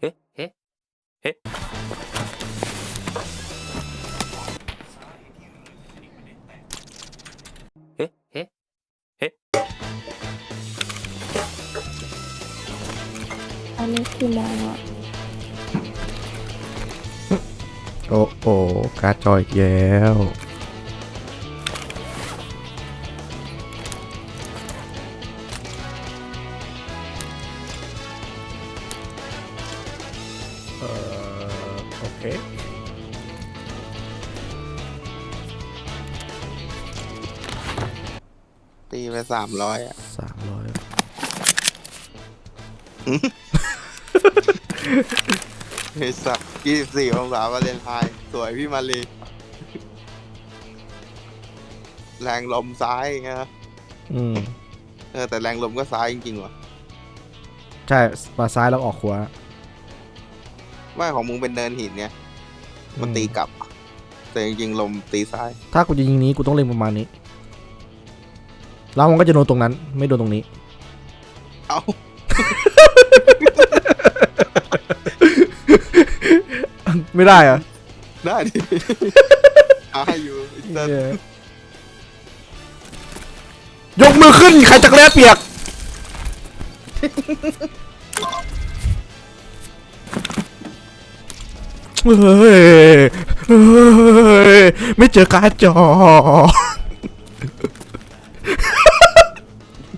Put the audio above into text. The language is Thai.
เฮ้เฮ้เฮ้เฮ้เฮ้เฮ้อันนี้กี่โมงอะโอ้โอ้การ์ดจออีกแล้ว เอ่อโอเคตีไปสามร้อยอะ สามร้อยไอ้สักยี่สิบสี่องศาวาเลนไทน์สวยพี่มาลีแรงลมซ้ายไงนะอืม เออแต่แรงลมก็ซ้ายจริงๆว่ะ ใช่ มาซ้ายแล้วออกขวา ไม่ของมึงเป็นเนินหินเนี่ยมันตีกลับ แต่จริงๆลมตีซ้าย ถ้ากูจะยิงนี้กูต้องเล็งประมาณนี้ แล้วมันก็จะโดนตรงนั้น ไม่โดนตรงนี้ เอ้าไม่ได้เหรอะได้ดิเอาให้อยู่แต่ยกมือขึ้น ใครจักรแร้เปียก เฮ้ย เฮ้ย ไม่เจอการ์ดจอ